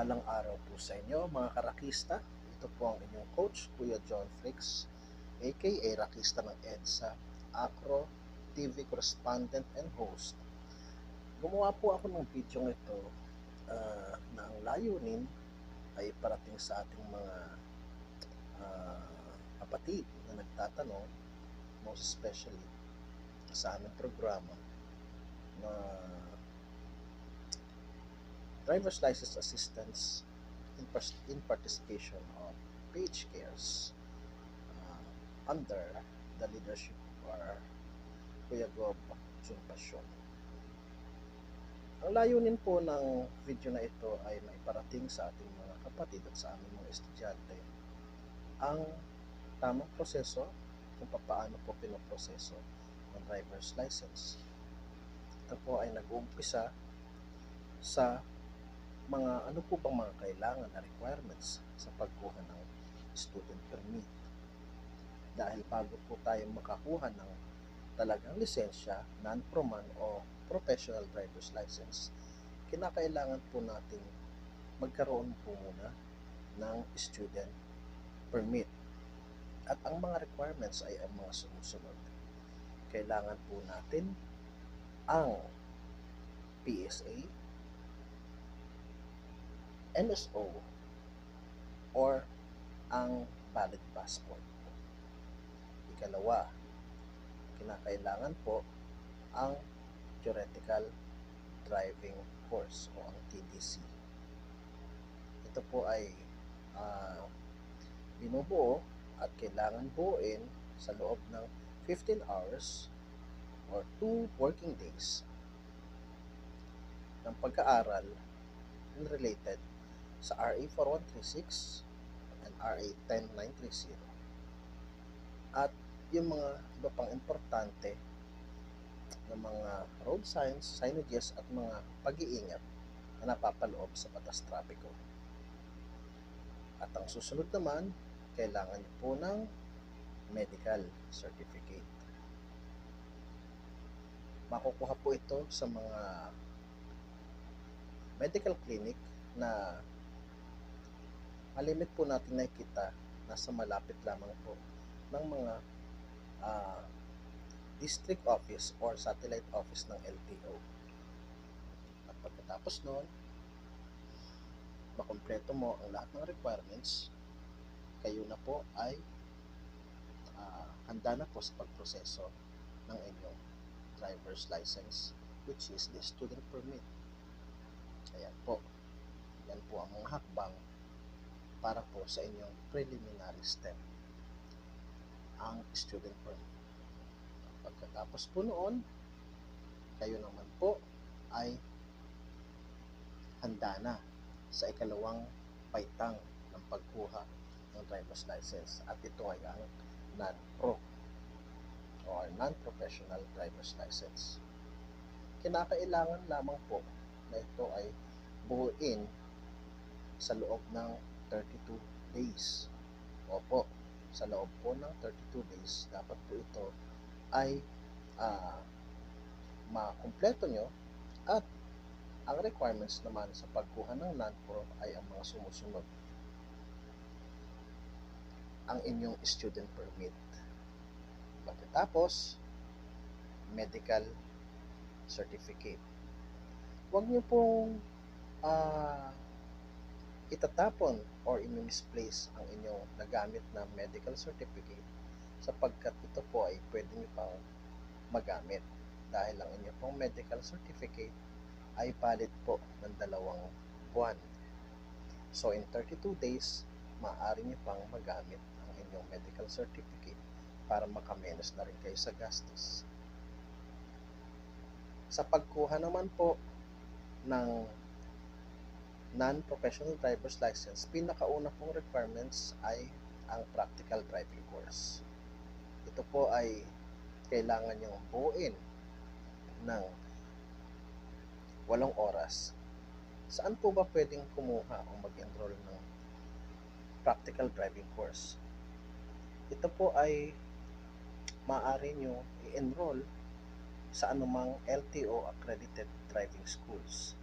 Mapagpalang araw po sa inyo mga karakista. Ito po ang inyong coach, Kuya John Fricks, aka Rakista ng EDSA, Acro, TV correspondent and host. Gumawa po ako ng video ito ah, na ang layunin ay parating sa ating mga ah, kapatid na nagtatanong, most especially sa aming programa na driver's license assistance in, in participation of Page Cares uh, under the leadership of Kuya Gob Jumpasyon. Ang layunin po ng video na ito ay maiparating sa ating mga kapatid at sa aming mga estudyante ang tamang proseso kung paano po pinoproseso ng driver's license. Ito po ay nag-uumpisa sa mga ano po bang mga kailangan na requirements sa pagkuha ng student permit. Dahil bago po tayo makakuha ng talagang lisensya, non-proman o professional driver's license, kinakailangan po nating magkaroon po muna ng student permit. At ang mga requirements ay ang mga sumusunod. Kailangan po natin ang PSA, NSO or ang valid passport. Ikalawa, kinakailangan po ang theoretical driving course o ang TDC. Ito po ay ah, binubuo at kailangan buuin sa loob ng 15 hours or 2 working days ng pag-aaral related sa RA 4136 and RA 10930 at yung mga iba pang importante na mga road signs, signages at mga pag-iingat na napapaloob sa batas trapiko. At ang susunod naman, kailangan po ng medical certificate. Makukuha po ito sa mga medical clinic na malimit po natin nakikita nasa malapit lamang po ng mga ah, district office or satellite office ng LTO. At pagkatapos noon, makompleto mo ang lahat ng requirements, kayo na po ay ah, handa na po sa pagproseso ng inyong driver's license which is the student permit. Ayan po. Yan po ang mga hakbang para po sa inyong preliminary step ang student permit. Pagkatapos po noon, kayo naman po ay handa na sa ikalawang paitang ng pagkuha ng driver's license at ito ay ang non-pro or non-professional driver's license. Kinakailangan lamang po na ito ay buuin sa loob ng 32 days. Opo, sa loob po ng 32 days, dapat po ito ay ah, makumpleto nyo at ang requirements naman sa pagkuha ng non-pro ay ang mga sumusunod. Ang inyong student permit. Pagkatapos, medical certificate. Huwag nyo pong ah, itatapon or i-misplace ang inyong nagamit na medical certificate sapagkat ito po ay pwede nyo pang magamit dahil ang inyong pong medical certificate ay valid po ng dalawang buwan. So in 32 days, maaari nyo pang magamit ang inyong medical certificate para makamenos na rin kayo sa gastos. Sa pagkuha naman po ng non-professional driver's license, pinakauna pong requirements ay ang practical driving course. Ito po ay kailangan niyong buuin ng walong oras. Saan po ba pwedeng kumuha o mag-enroll ng practical driving course? Ito po ay maaari nyo i-enroll sa anumang LTO accredited driving schools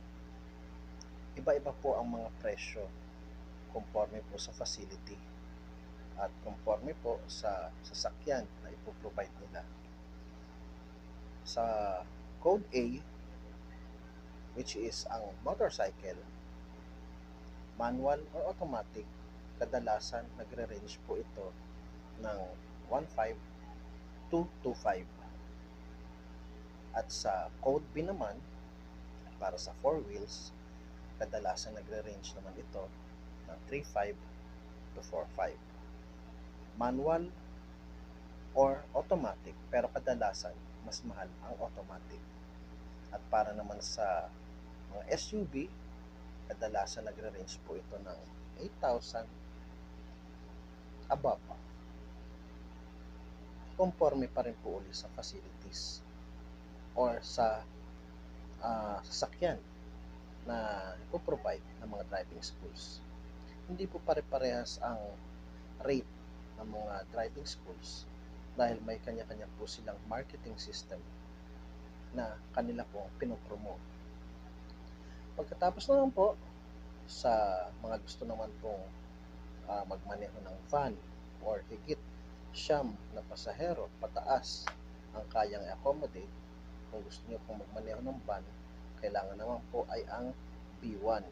iba-iba po ang mga presyo conforme po sa facility at conforme po sa sasakyan na ipoprovide nila. Sa Code A, which is ang motorcycle, manual or automatic, kadalasan nagre-range po ito ng 1.5 to 2.5. At sa Code B naman, para sa 4 wheels, kadalasan nagre-range naman ito ng 3.5 to 4.5. Manual or automatic, pero kadalasan mas mahal ang automatic. At para naman sa mga SUV, kadalasan nagre-range po ito ng 8,000 above. Conforme pa rin po uli sa facilities or sa uh, sasakyan na ipoprovide ng mga driving schools. Hindi po pare-parehas ang rate ng mga driving schools dahil may kanya-kanya po silang marketing system na kanila po pinopromote. Pagkatapos naman po sa mga gusto naman pong uh, magmaneho ng van or higit siyam na pasahero pataas ang kayang accommodate kung gusto niyo pong magmaneho ng van kailangan naman po ay ang B1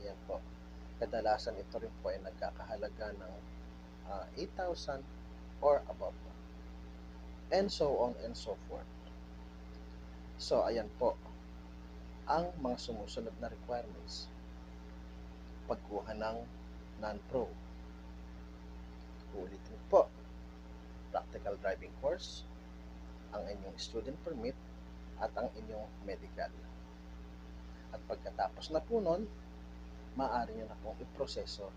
ayan po. Kadalasan ito rin po ay nagkakahalaga ng uh, 8,000 or above. And so on and so forth. So ayan po. Ang mga sumusunod na requirements. Pagkuha ng non-pro. Ulitin po, practical driving course, ang inyong student permit, at ang inyong medical. At pagkatapos na po nun, maaari nyo na pong iproseso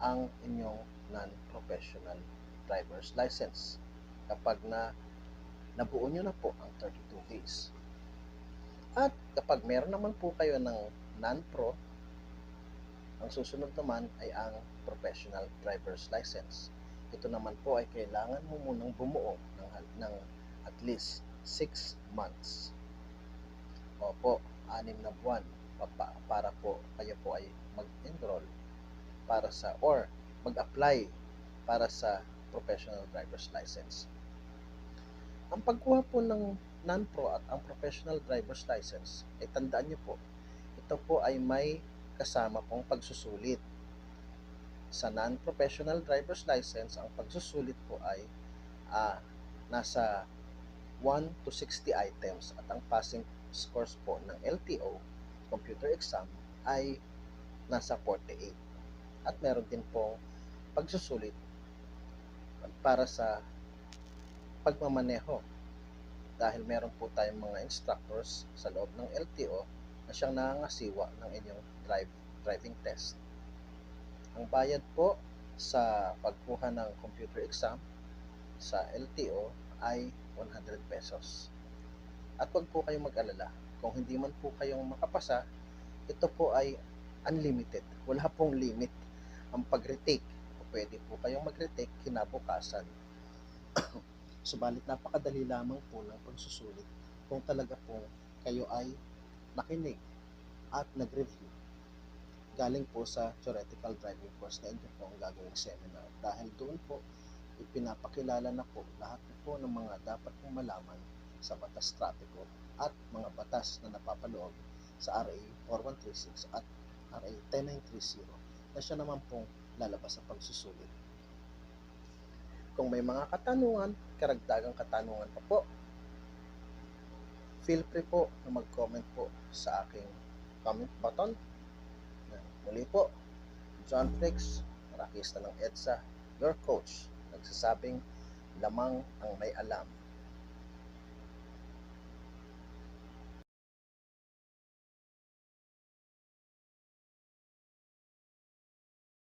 ang inyong non-professional driver's license kapag na nabuo nyo na po ang 32 days. At kapag meron naman po kayo ng non-pro, ang susunod naman ay ang professional driver's license. Ito naman po ay kailangan mo munang bumuo ng, ng at least 6 months. Opo, anim na buwan para po kayo po ay mag-enroll para sa or mag-apply para sa professional driver's license. Ang pagkuha po ng non-pro at ang professional driver's license ay tandaan niyo po, ito po ay may kasama pong pagsusulit sa non-professional driver's license, ang pagsusulit po ay uh, nasa 1 to 60 items at ang passing scores po ng LTO computer exam ay nasa 48. At meron din po pagsusulit para sa pagmamaneho dahil meron po tayong mga instructors sa loob ng LTO na siyang nangangasiwa ng inyong drive, driving test. Ang bayad po sa pagkuha ng computer exam sa LTO ay 100 pesos. At huwag po kayong mag-alala. Kung hindi man po kayong makapasa, ito po ay unlimited. Wala pong limit ang pag-retake. Pwede po kayong mag-retake kinabukasan. Subalit napakadali lamang po ng pagsusulit kung talaga po kayo ay nakinig at nag-review galing po sa theoretical driving course na inyo po ang gagawing seminar. Dahil doon po, ipinapakilala na po lahat po ng mga dapat pong malaman sa batas trapiko at mga batas na napapaloob sa RA 4136 at RA 10930 na siya naman pong lalabas sa pagsusulit. Kung may mga katanungan, karagdagang katanungan pa po, feel free po na mag-comment po sa aking comment button Muli po, John Fricks, marakista ng EDSA, your coach, nagsasabing lamang ang may alam